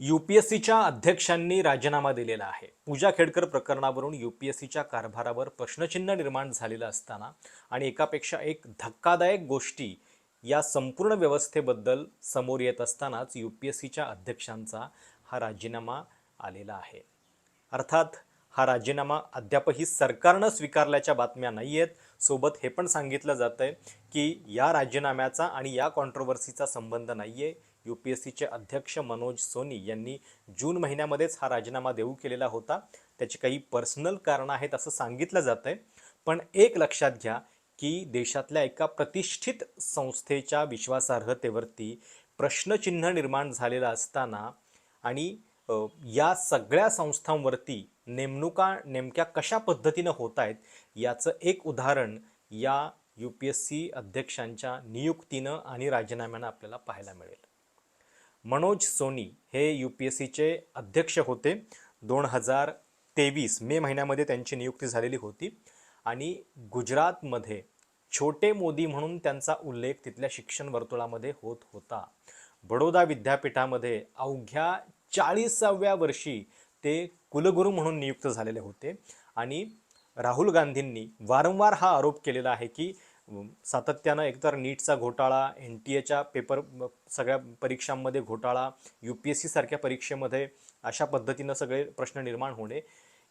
यूपीएससीच्या अध्यक्षांनी राजीनामा दिलेला आहे. पूजा खेडकर प्रकरणावरून यूपीएससीच्या कारभारावर प्रश्नचिन्ह निर्माण झालेलं असताना आणि एकापेक्षा एक धक्कादायक गोष्टी या संपूर्ण व्यवस्थेबद्दल समोर येत असतानाच यूपीएससीच्या अध्यक्षांचा हा राजीनामा आलेला आहे. अर्थात हा राजीनामा अद्यापही सरकारनं स्वीकारल्याच्या बातम्या नाही आहेत सोबत हे पण सांगितलं जातं आहे की या राजीनाम्याचा आणि या कॉन्ट्रोवर्सीचा संबंध नाही आहे यू पी एस सीचे अध्यक्ष मनोज सोनी यांनी जून महिन्यामध्येच हा राजीनामा देऊ केलेला होता. त्याची काही पर्सनल कारणं आहेत असं सांगितलं जातं आहे पण एक लक्षात घ्या की देशातल्या एका प्रतिष्ठित संस्थेच्या विश्वासार्हतेवरती प्रश्नचिन्ह निर्माण झालेलं असताना आणि या सगळ्या संस्थांवरती नेमणुका नेमक्या कशा पद्धतीनं होत आहेत याचं एक उदाहरण या यू पी एस सी अध्यक्षांच्या नियुक्तीनं आणि राजीनाम्यानं आपल्याला पाहायला मिळेल. मनोज सोनी हे यू पी एस सीचे अध्यक्ष होते. दोन हजार तेवीस मे महिन्यामध्ये त्यांची नियुक्ती झालेली होती. आणि गुजरातमध्ये छोटे मोदी म्हणून त्यांचा उल्लेख तिथल्या शिक्षण वर्तुळामध्ये होत होता. बडोदा विद्यापीठामध्ये अवघ्या चाळीसाव्या वर्षी ते कुलगुरू म्हणून नियुक्त झालेले होते. आणि राहुल गांधींनी वारंवार हा आरोप केलेला आहे की सातत्यानं एकतर नीटचा घोटाळा एन टी एच्या पेपर सगळ्या परीक्षांमध्ये घोटाळा यू पी एस सी सारख्या परीक्षेमध्ये अशा पद्धतीनं सगळे प्रश्न निर्माण होणे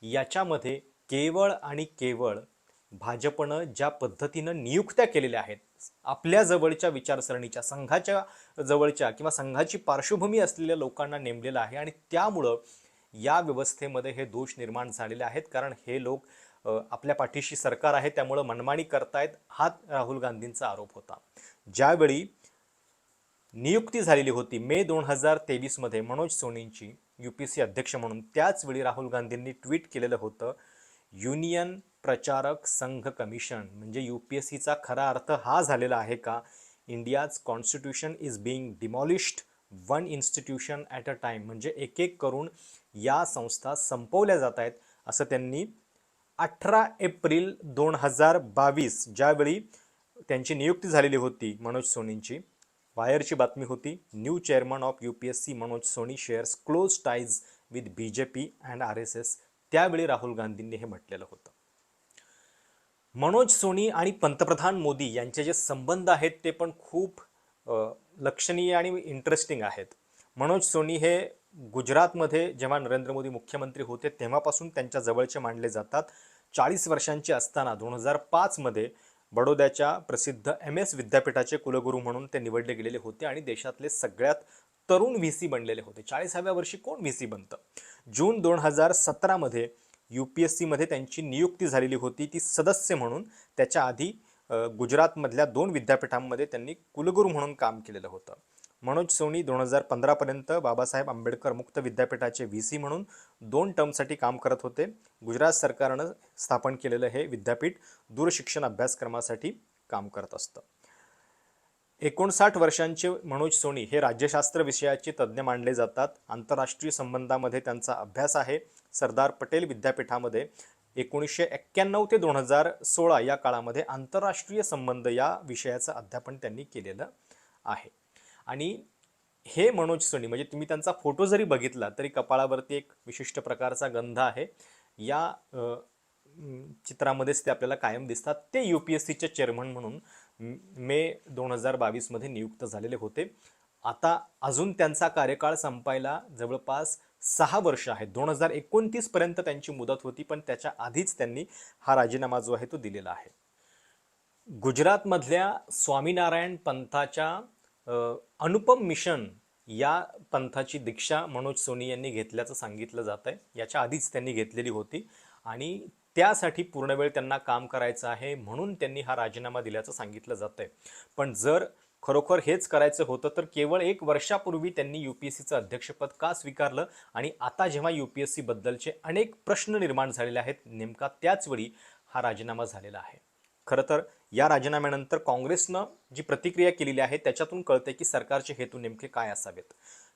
याच्यामध्ये केवळ आणि केवळ भाजपनं ज्या पद्धतीनं नियुक्त्या केलेल्या आहेत आपल्या जवळच्या विचारसरणीच्या संघाच्या जवळच्या किंवा संघाची पार्श्वभूमी असलेल्या लोकांना नेमलेलं आहे आणि त्यामुळं या व्यवस्थेमध्ये हे दोष निर्माण झालेले आहेत कारण हे लोक आपल्या पाठीशी सरकार आहे त्यामुळं मनमानी करतायत हा राहुल गांधींचा आरोप होता. ज्यावेळी नियुक्ती झालेली होती मे दोन हजार तेवीसमध्ये मनोज सोनींची यू पी सी अध्यक्ष म्हणून त्याचवेळी राहुल गांधींनी ट्विट केलेलं होतं युनियन प्रचारक संघ कमिशन म्हणजे यू पी एस सीचा खरा अर्थ हा झालेला आहे का? India's constitution is being demolished one institution at a time म्हणजे एक एक करून या संस्था संपवल्या जात आहेत असं त्यांनी अठरा एप्रिल दोन हजार बावीस ज्यावेळी त्यांची नियुक्ती झालेली होती मनोज सोनींची वायरची बातमी होती new chairman of U P S C Manoj Soni shares close ties with B J P and R S S त्यावेळी राहुल गांधींनी हे म्हटलेलं होतं. मनोज सोनी आणि पंतप्रधान मोदी यांचे जे संबंध आहेत ते पण खूप लक्षणीय आणि इंटरेस्टिंग आहेत. मनोज सोनी हे गुजरातमध्ये जेव्हा नरेंद्र मोदी मुख्यमंत्री होते तेव्हापासून त्यांच्या जवळचे मानले जातात. चाळीस वर्षांचे असताना दोन हजार पाचमध्ये बडोद्याच्या प्रसिद्ध एम एस विद्यापीठाचे कुलगुरू म्हणून ते निवडले गेलेले होते आणि देशातले सगळ्यात तरुण व्ही सी बनलेले होते. चाळीसाव्या वर्षी कोण व्ही सी बनतं? जून दोन हजार सतरामध्ये यू पी एस सीमध्ये त्यांची नियुक्ती झालेली होती. ती सदस्य म्हणून त्याच्या आधी गुजरातमधल्या दोन विद्यापीठांमध्ये त्यांनी कुलगुरू म्हणून काम केलेलं होतं. मनोज सोनी दोन हजार पंधरापर्यंत बाबासाहेब आंबेडकर मुक्त विद्यापीठाचे व्ही सी म्हणून दोन टर्मसाठी काम करत होते. गुजरात सरकारनं स्थापन केलेलं हे विद्यापीठ दूरशिक्षण अभ्यासक्रमासाठी काम करत असतं. एकोणसाठ वर्षांचे मनोज सोनी हे राज्यशास्त्र विषयाचे तज्ज्ञ मानले जातात. आंतरराष्ट्रीय संबंधामध्ये त्यांचा अभ्यास आहे. सरदार पटेल विद्यापीठामध्ये एकोणीसशे एक्क्याण्णव ते दोन हजार सोळा या काळामध्ये आंतरराष्ट्रीय संबंध या विषयाचं अध्यापन त्यांनी केलेलं आहे. आणि हे मनोज सोनी म्हणजे तुम्ही त्यांचा फोटो जरी बघितला तरी कपाळावरती एक विशिष्ट प्रकारचा गंध आहे. या चित्रामध्येच ते आपल्याला कायम दिसतात. ते यू पी एस सीचे चेअरमन म्हणून मे दोन हजार बावीसमध्ये नियुक्त झालेले होते. आता अजून त्यांचा कार्यकाळ संपायला जवळपास सहा वर्ष आहेत. दोन हजार एकोणतीसपर्यंत त्यांची मुदत होती पण त्याच्या आधीच त्यांनी हा राजीनामा जो आहे तो दिलेला आहे. गुजरातमधल्या स्वामीनारायण पंथाच्या अनुपम मिशन या पंथाची दीक्षा मनोज सोनी यांनी घेतल्याचं सांगितलं जात आहे याच्या आधीच त्यांनी घेतलेली होती आणि त्यासाठी पूर्ण वेळ त्यांना काम करायचं आहे म्हणून त्यांनी हा राजीनामा दिल्याचं सांगितलं जात आहे पण जर खरोखर हेच करायचं होतं तर केवळ एक वर्षापूर्वी त्यांनी यू पी एस सीचं अध्यक्षपद का स्वीकारलं? आणि आता जेव्हा यू पी एस सीबद्दलचे अनेक प्रश्न निर्माण झालेले आहेत नेमका त्याच वेळी हा राजीनामा झालेला आहे. खरं तर या राजीनाम्यानंतर काँग्रेसनं जी प्रतिक्रिया केलेली आहे, त्याच्यातून कळते की सरकारचे हेतू नेमके काय असावेत.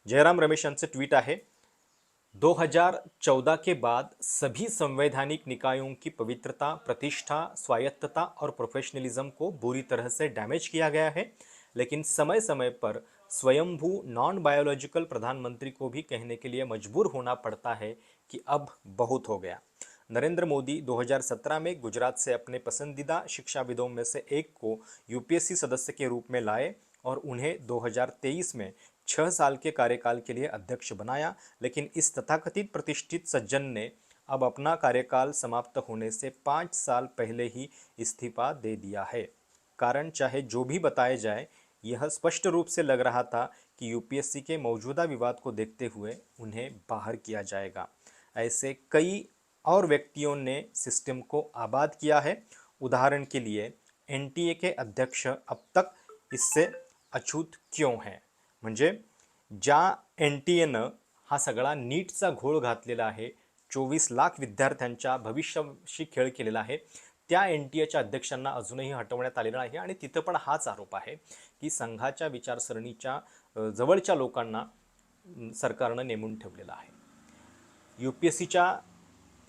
जयराम रमेश यांचं ट्विट आहे 2014 के बाद सभी संवैधानिक निकायों की पवित्रता, प्रतिष्ठा, स्वायत्तता और प्रोफेशनलिज्म को बुरी तरह से डैमेज किया गया है, लेकिन समय समय पर स्वयंभू नॉन बायोलॉजिकल प्रधानमंत्री को भी कहने के लिए मजबूर होना पड़ता है कि अब बहुत हो गया। नरेंद्र मोदी 2017 में गुजरात से अपने पसंदीदा शिक्षाविदों में से एक को यूपीएससी सदस्य के रूप में लाए और उन्हें 2023 में छः साल के कार्यकाल के लिए अध्यक्ष बनाया। लेकिन इस तथाकथित प्रतिष्ठित सज्जन ने अब अपना कार्यकाल समाप्त होने से पाँच साल पहले ही इस्तीफा दे दिया है। कारण चाहे जो भी बताया जाए, यह स्पष्ट रूप से लग रहा था कि यूपीएससी के मौजूदा विवाद को देखते हुए उन्हें बाहर किया जाएगा। ऐसे कई और व्यक्तियों ने सिस्टम को आबाद किया है। उदाहरण के लिए एनटीए के अध्यक्ष अब तक इससे अछूत क्यों हैं? म्हणजे ज्या एन टी एनं हा सगळा नीटचा घोळ घातलेला आहे चोवीस लाख विद्यार्थ्यांच्या भविष्याशी खेळ केलेला आहे त्या एन टी एच्या अध्यक्षांना अजूनही हटवण्यात आलेलं आहे आणि तिथं पण हाच आरोप आहे की संघाच्या विचारसरणीच्या जवळच्या लोकांना सरकारनं नेमून ठेवलेलं आहे. यू पी एस सीच्या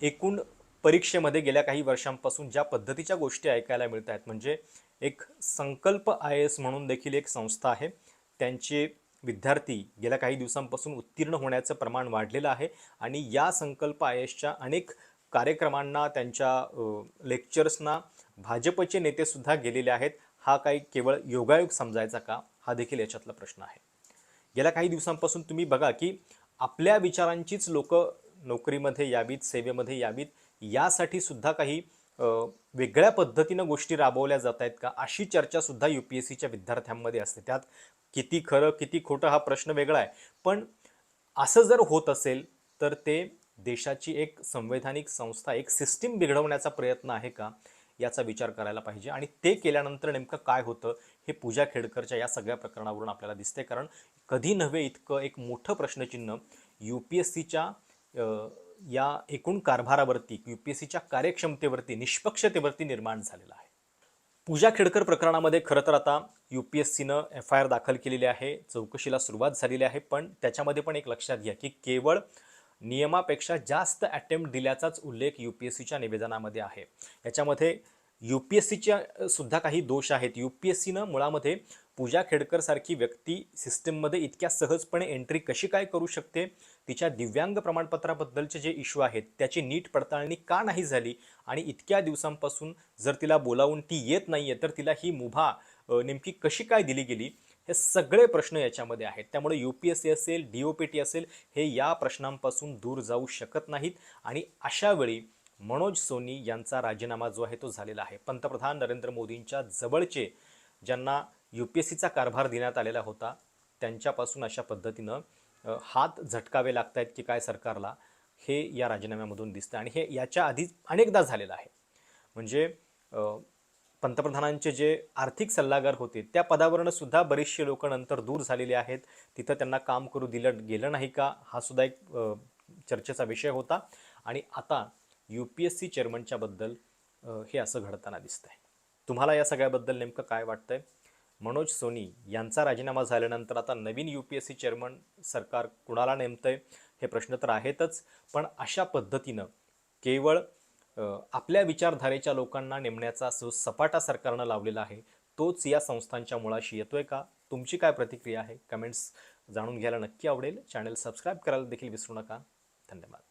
एकूण परीक्षेमध्ये गेल्या काही वर्षांपासून ज्या पद्धतीच्या गोष्टी ऐकायला मिळत आहेत म्हणजे एक संकल्प आय एस म्हणून देखील एक संस्था आहे. त्यांचे विद्यार्थी गेल्या काही दिवसांपासून उत्तीर्ण होण्याचं प्रमाण वाढलेलं आहे आणि या संकल्प आय एसच्या अनेक कार्यक्रमांना त्यांच्या लेक्चर्सना भाजपचे नेतेसुद्धा गेलेले आहेत. हा काही केवळ योगायोग समजायचा का? हा देखील याच्यातला प्रश्न आहे. गेल्या काही दिवसांपासून तुम्ही बघा की आपल्या विचारांचीच लोक नोकरीमध्ये यावीत सेवेमध्ये यावीत यासाठी सुद्धा काही वेगळ्या पद्धतीनं गोष्टी राबवल्या जात आहेत का? अशी चर्चासुद्धा यू पी एस सीच्या विद्यार्थ्यांमध्ये असते. त्यात किती खरं किती खोटं हा प्रश्न वेगळा आहे. पण असं जर होत असेल तर ते देशाची एक संवैधानिक संस्था एक सिस्टीम बिघडवण्याचा प्रयत्न आहे का? याचा विचार करायला पाहिजे. आणि ते केल्यानंतर नेमकं काय होतं हे पूजा खेडकरच्या या सगळ्या प्रकरणावरून आपल्याला दिसते. कारण कधी नव्हे इतकं एक मोठं प्रश्नचिन्ह यू पी एस सीच्या या एकूण कारभारावरती यू पी एस सीच्या कार्यक्षमतेवरती निष्पक्षतेवरती निर्माण झालेला आहे. पूजा खेडकर प्रकरणामध्ये खरं तर आता यू पी एस सीनं एफ आय आर दाखल केलेली आहे चौकशीला सुरुवात झालेली आहे पण त्याच्यामध्ये पण एक लक्षात घ्या की केवळ नियमापेक्षा जास्त अटेम्प्ट दिल्याचाच उल्लेख यू पी एस सीच्या निवेदनामध्ये आहे. याच्यामध्ये यू पी एस सीच्या सुद्धा काही दोष आहेत. यू पी एस सीनं मुळामध्ये पूजा खेडकरसारखी व्यक्ती सिस्टीममध्ये इतक्या सहजपणे एंट्री कशी काय करू शकते? तिच्या दिव्यांग प्रमाणपत्राबद्दलचे जे इश्यू आहेत त्याची नीट पडताळणी का नाही झाली? आणि इतक्या दिवसांपासून जर तिला बोलावून ती येत नाही आहे तर तिला ही मुभा नेमकी कशी काय दिली गेली? हे सगळे प्रश्न याच्यामध्ये आहेत. त्यामुळे यू पी एस सी असेल डी ओ पी टी असेल हे या प्रश्नांपासून दूर जाऊ शकत नाहीत. आणि अशावेळी मनोज सोनी यांचा राजीनामा जो आहे तो झालेला आहे. पंतप्रधान नरेंद्र मोदींच्या जवळचे ज्यांना यू पी एस सीचा कारभार देण्यात आलेला होता त्यांच्यापासून अशा पद्धतीनं हात झटकावे लागत आहेत की काय सरकारला हे या राजीनाम्यामधून दिसतं आणि हे याच्या आधी अनेकदा झालेलं आहे. म्हणजे पंतप्रधानांचे जे आर्थिक सल्लागार होते त्या पदावरनं सुद्धा बरेचसे लोक नंतर दूर झालेले आहेत. तिथं त्यांना काम करू दिलं गेलं नाही का? हा सुद्धा एक चर्चेचा विषय होता. आणि आता यू पी एस सी चेअरमनच्याबद्दल हे असं घडताना दिसतंय. तुम्हाला या सगळ्याबद्दल नेमकं काय वाटतंय? मनोज सोनी यांचा राजीनामा झाल्यानंतर आता नवीन U P S C chairman सरकार कुणाला नेमतंय? हे प्रश्न तर आहेतच पण अशा पद्धतीनं केवळ आपल्या विचारधारेच्या लोकांना नेमण्याचा जो सपाटा सरकारनं लावलेला आहे तोच या संस्थांच्या मुळाशी येतोय का? तुमची काय प्रतिक्रिया आहे? कमेंट्स जाणून घ्यायला नक्की आवडेल. चॅनल सबस्क्राईब करायला देखील विसरू नका. धन्यवाद.